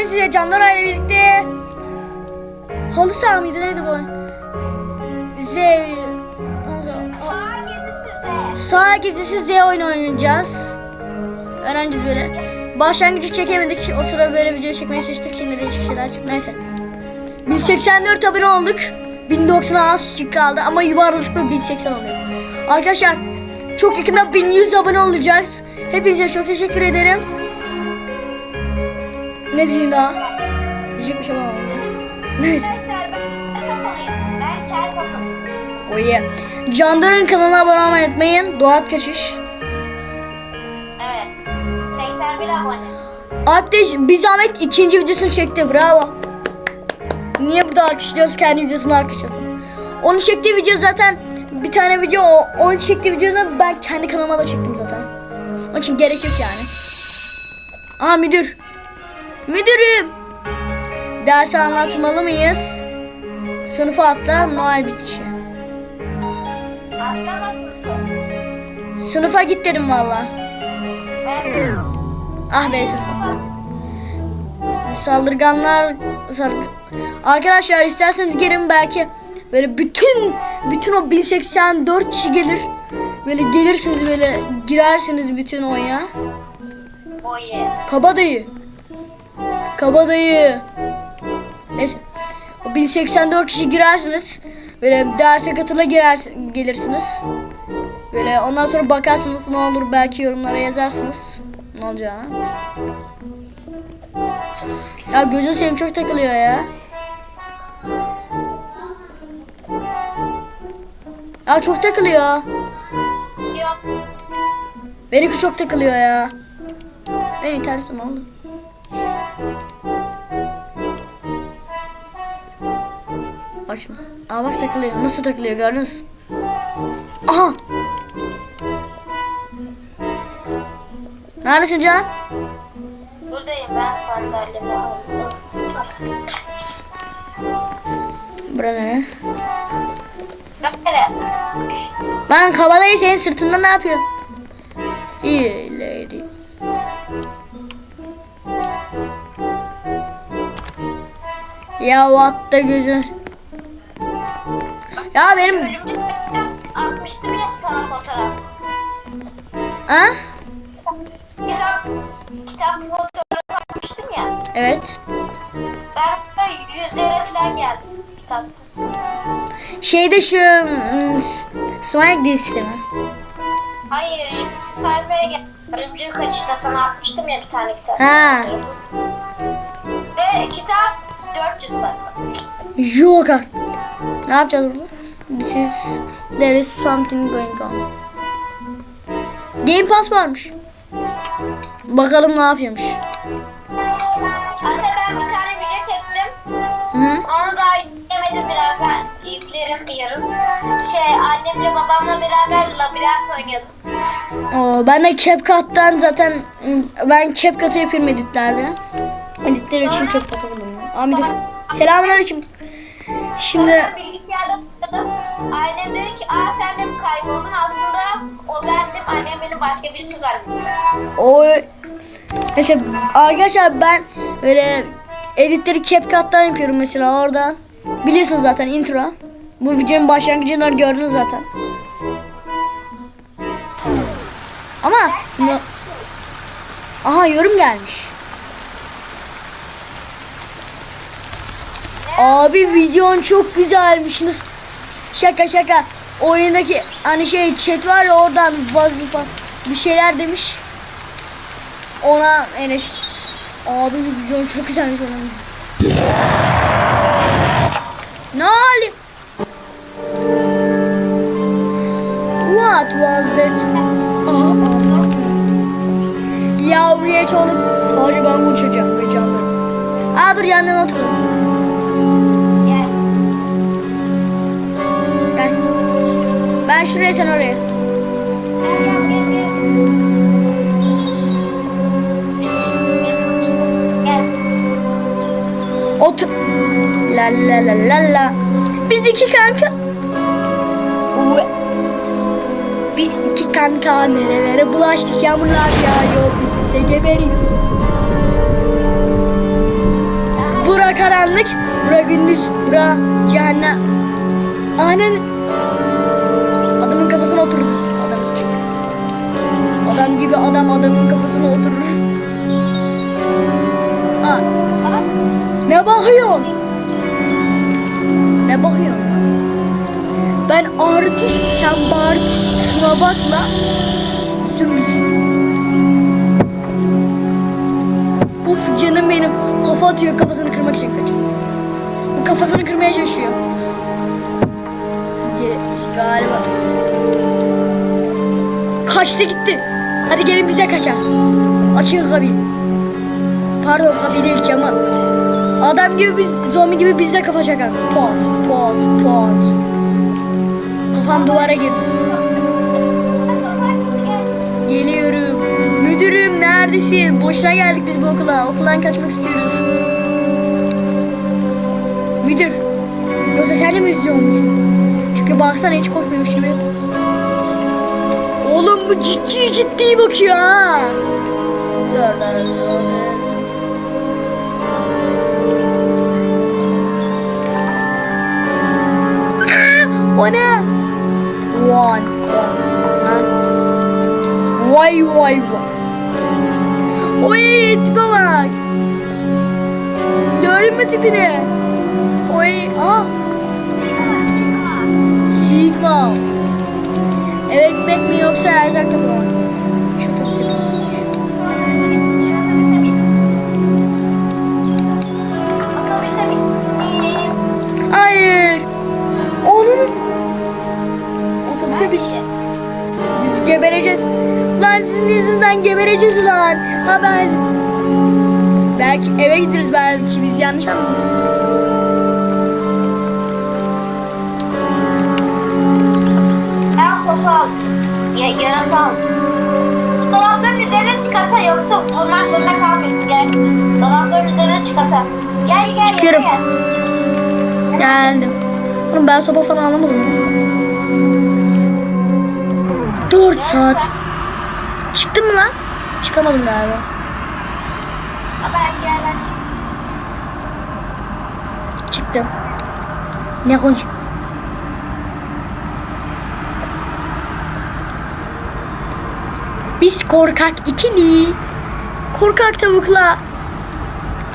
bugün size Canlar ile birlikte halı saha mıydı neydi bu? Z Sağ gezi sizde. Saha gezisi Z oyunu oynayacağız. Öğrenci böyle. Başlangıcı çekemedik. O sıra böyle video çekmeye çalıştık. Şimdi değişik şeyler çıktı. Neyse. 1084 abone olduk. 1090 az kaldı ama yuvarlıkla 1080 oluyor. Arkadaşlar çok yakında 1100 abone olacağız. Hepinize çok teşekkür ederim. Ne diyeyim daha? Diyecek bir şey var mı? Neyse. Arkadaşlar ben kafalıyım. Ben kel kafalıyım. Oh yeah. Candar'ın kanalına abone olmayı unutmayın. Doğat Kaçış. Evet. 81 abone. De bir zahmet ikinci videosunu çekti. Bravo. Niye burada alkışlıyoruz kendi videosunu alkışlasın. Onu çektiği video zaten bir tane video o. Onu çektiği videoda ben kendi kanalıma da çektim zaten. Onun için gerek yok yani. Aa müdür. Müdürüm. Dersi anlatmalı mıyız? Sınıfa atla Noel bitişi. Atlamasın. Sınıfa git dedim valla. Ah be. Saldırganlar Arkadaşlar isterseniz gelin belki böyle bütün bütün o 1084 kişi gelir. Böyle gelirsiniz böyle girersiniz bütün oyuna. boyu. Kabadayı. Kabadayı. Neyse. O 1084 kişi girersiniz. Böyle derse katıla girer, gelirsiniz. Böyle ondan sonra bakarsınız ne olur belki yorumlara yazarsınız. Ne olacağını. Ya gözün sevim çok takılıyor ya. Ya çok takılıyor. Benimki çok takılıyor ya. Benim internetim ne oldu? Bak şimdi. Aa bak takılıyor. Nasıl takılıyor gördünüz? Aha! Neredesin Can? Buradayım ben sandalyemi aldım. Bura ne? Böyle. Lan kabadayı senin sırtında ne yapıyor? İyi lady. Ya the gözün. Ya benim Örümcek atmıştım ya sana fotoğraf. ha? Kitap, kitap fotoğrafı atmıştım ya. Evet. Ben de yüzlere falan geldim kitapta. Şeyde şu hmm, Sonic dizisi mi? Hayır, sayfaya gel. Örümcek kaçışta sana atmıştım ya bir tane kitap. Ha. Ve kitap 400 sayfa. Yok artık. Ne yapacağız burada? This is there is something going on. Game Pass varmış. Bakalım ne yapıyormuş. Hatta ben bir tane video çektim. Hı. Onu daha yüklemedim biraz ben yüklerim yarın. Şey annemle babamla beraber labirent oynuyordum. Oo, ben de CapCut'tan zaten ben CapCut'ı yapıyorum editlerde. Editler için CapCut'ı kullanıyorum. Amir. Selamünaleyküm. Şimdi oynadım. Annem dedi ki aa sen de kayboldun aslında o bendim annem beni başka birisi zannetti. o mesela arkadaşlar ben böyle editleri CapCut'tan yapıyorum mesela oradan. Biliyorsunuz zaten intro. Bu videonun başlangıcını gördünüz zaten. Ama no- Aha yorum gelmiş. Abi videon çok güzelmiş. Nasıl- Şaka şaka. Oyundaki hani şey chat var ya oradan vazife bir şeyler demiş. Ona Enes. Abi videon çok güzelmiş onun. Ne oluyor? What was that? Ya geç oğlum. Sadece ben konuşacağım ve canlarım. Aa dur yandan oturalım. Ben şuraya sen oraya. Otur. La la la la la. Biz iki kanka. Biz iki kanka nerelere bulaştık yağmurlar yağıyor biz size geberiyor. Bura karanlık, bura gündüz, bura cehennem. Aynen. Adam gibi adam adamın kafasına oturur. Aa, ne bakıyorsun? Ne bakıyorsun? Ben artist, sen artist. Şuna bak la. Zümrüt. Uf canım benim. Kafa atıyor kafasını kırmak için kaçıyor. Bu kafasını kırmaya çalışıyor. Galiba. Kaçtı gitti. Hadi gelin bize kaçar. Açın kapıyı. Pardon kapıyı değil camı. Adam gibi biz zombi gibi biz de kafa çakar. Pot pot pot. Kafam duvara girdi. Geliyorum. Müdürüm neredesin? Boşuna geldik biz bu okula. Okuldan kaçmak istiyoruz. Müdür. Yoksa sen de mi? Çünkü baksana hiç korkmuyormuş gibi. Bu ciddi ciddi bakıyor ha. Aa, O ne? One. Vay vay vay. Oy tipe bak. Gördün mü tipini? Oy ah Sigma. Eve gitmek mi yoksa erzak mı? Şu taksi. Otobüse bin. Şu otobüse bin. Otobüse bin. Hayır. Onun otobüse bin. Biz gebereceğiz. Lan sizin yüzünden gebereceğiz lan. Haber. Belki eve gideriz belki biz yanlış anladık. Ben sopa ya, yarası al. Bu dolapların üzerine çıkarta yoksa vurmak zorunda kalmıyorsun gel. Dolapların üzerine çıkarta. Gel gel Çıkıyorum. gel. gel. Geldim. Oğlum ben sopa falan alamadım. 4 saat. Çıktın mı lan? Çıkamadım galiba. Haber bir yerden çık. Çıktım. Ne konuş? Biz korkak ikili. Korkak tavukla.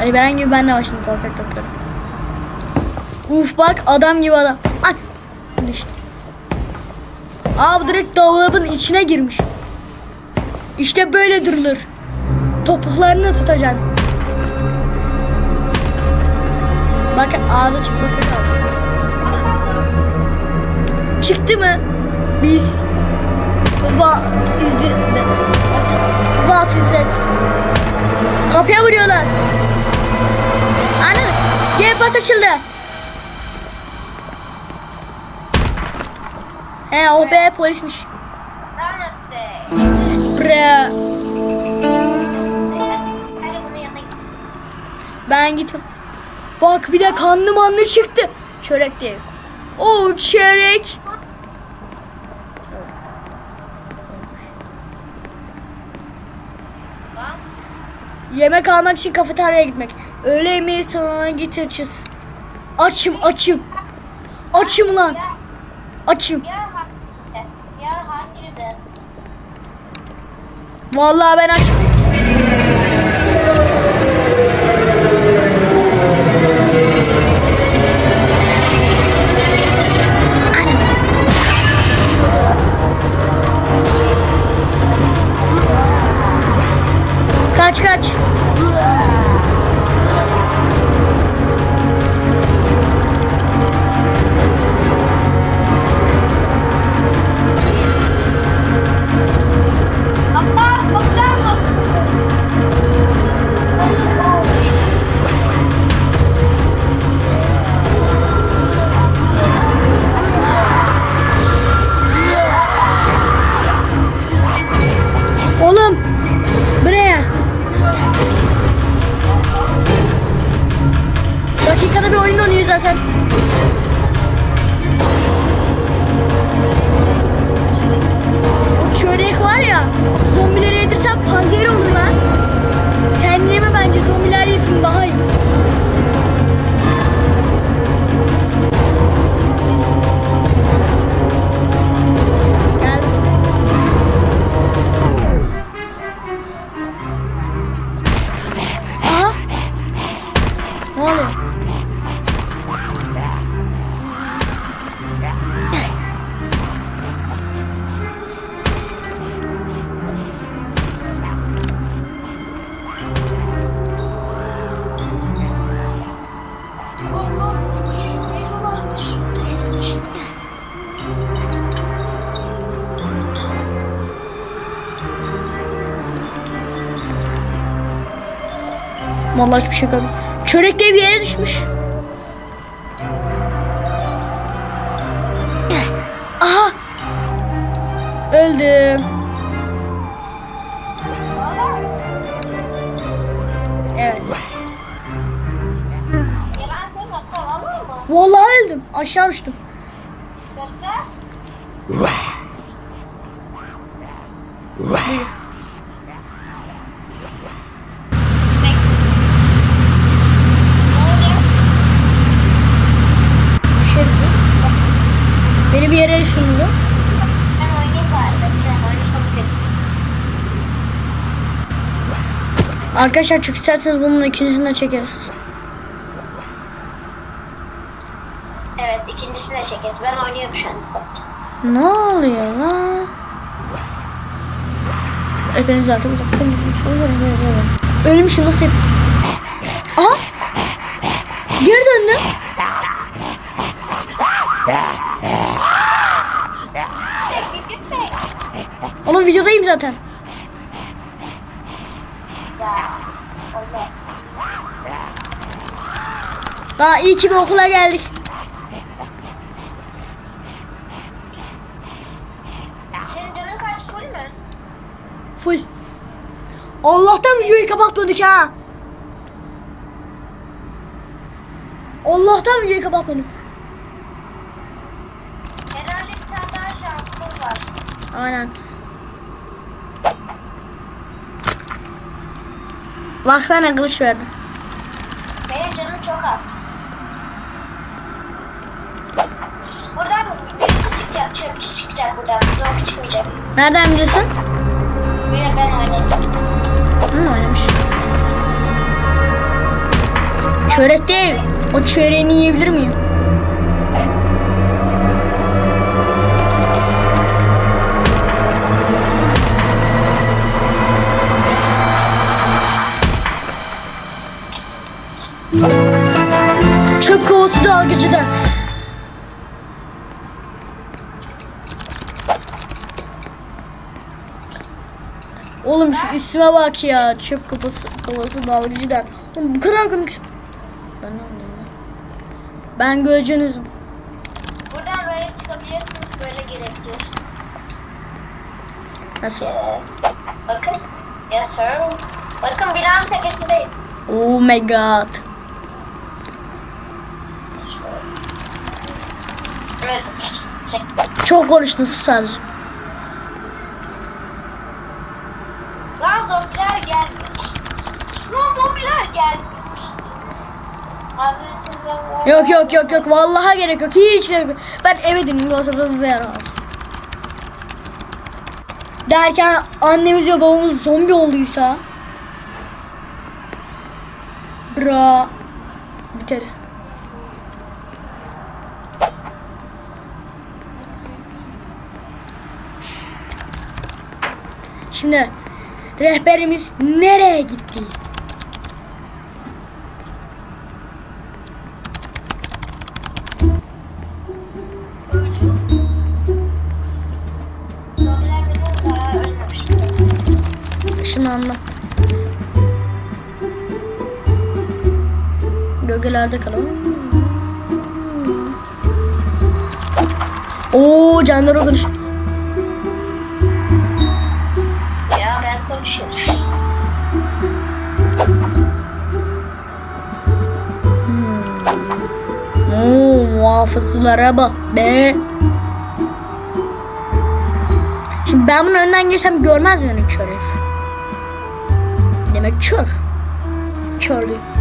Ali Beren gibi ben de var korkak tavuklarım. Uf bak adam gibi adam. Ay düştü. Aa bu direkt dolabın içine girmiş. İşte böyle durulur. Topuklarını tutacaksın. Bak ağda çıkmak. Çıktı mı? Biz İs that? What is that? Kapıya vuruyorlar. Ana! Gel pas açıldı. He o be polismiş. Bre. Ben gittim. Bak bir de kanlı manlı çıktı. Çörek değil. O çörek. Yemek almak için kafeteryaya gitmek. Öğle yemeği salonuna getireceğiz. Açım açım. Açım lan. Açım. Vallahi ben açım. Vallahi hiçbir şey görmedim. Çörek diye bir yere düşmüş. Aha. Öldüm. Evet. Vallahi öldüm. Aşağı düştüm. Göster. Ne olacak? Şey Beni bir yere düşürdü. Ben oynayayım bari. Bekle. Oynasam gidelim. Arkadaşlar çok isterseniz bunun ikincisini de çekeriz. Evet ikincisini de çekeriz. Ben oynuyorum şu an. Ne oluyor lan? Hepiniz artık uzaktan gitmiş. Ölmüşüm nasıl yapayım? Aha! Geri döndüm. Oğlum videodayım zaten. Daha iyi ki bir okula geldik. Senin canın kaç full mü? Full. Allah'tan videoyu kapatmadık ha. Allah'tan videoyu kapatmadım. Herhalde bir tane daha şansımız var. Aynen. Baksana kılıç verdim. Benim canım çok az. Buradan birisi çıkacak, çöpçü çıkacak buradan. Zombi çıkmayacak. Nereden biliyorsun? Böyle ben oynadım. Hı oynamış. Çörek değil. O çöreğini yiyebilir miyim? İsme bak ya. Çöp kovası, kovası dalgıcı da. Oğlum bu kadar komik. Ben ne anlıyorum? Ben gözcünüzüm. Buradan böyle çıkabiliyorsunuz, böyle girebiliyorsunuz. Nasıl? Yes. Bakın. Yes sir. Bakın binanın tepesindeyim. Oh my god. Evet. Çok konuştun sus. Lan zombiler gelmiş. Lan zombiler gelmiş. Az önce ben- Yok yok yok yok vallahi gerek yok hiç gerek yok. Ben eve WhatsApp'ta vermez. Derken annemiz ve babamız zombi olduysa Bra biteriz. Şimdi rehberimiz nereye gitti? Gölgelerde kalalım. Oo canlar okunuş. Ya ben konuşuyorum. Oo muhafızlara bak be. Şimdi ben bunun önünden geçsem görmez mi beni kör herif? Demek kör. Kör değil.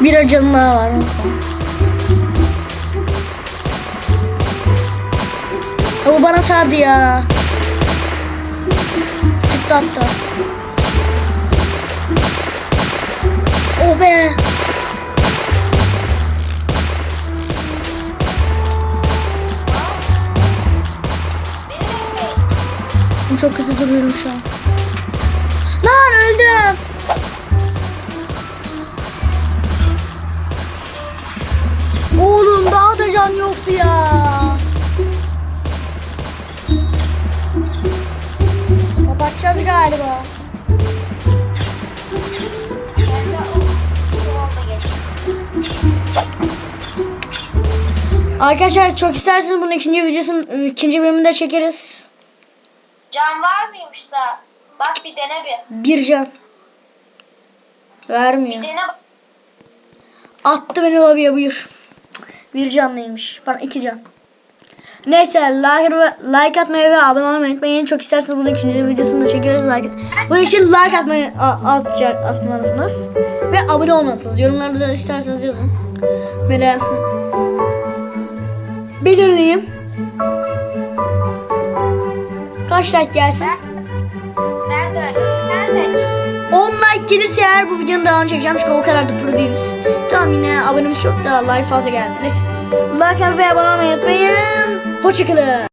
Bir acım daha var. O bana sardı ya. Düştü hatta. Oh be. Çok kötü duruyorum şu an. Lan öldüm. Can yoktu ya. Kapatacağız galiba. Arkadaşlar çok isterseniz bunun ikinci videosunu ikinci bölümünü de çekeriz. Can var mıymış da? Bak bir dene bir. Bir can. Vermiyor. Bir dene bak. Attı beni lobiye buyur. Bir canlıymış. Bana iki can. Neyse like, like atmayı ve abone olmayı unutmayın. Çok isterseniz bunun ikinci videosunu da çekeriz. Like. Bunun için like atmayı atacak, atmalısınız. Ve abone olmalısınız. Yorumlarda da isterseniz yazın. Böyle belirleyeyim. Kaç like gelsin? Ben de öyle. Sen seç. 10 like gelirse eğer bu videonun devamını çekeceğim çünkü o kadar da pro değiliz. Tamam yine abonemiz çok da like fazla geldi. Like ve abone olmayı unutmayın. Hoşçakalın.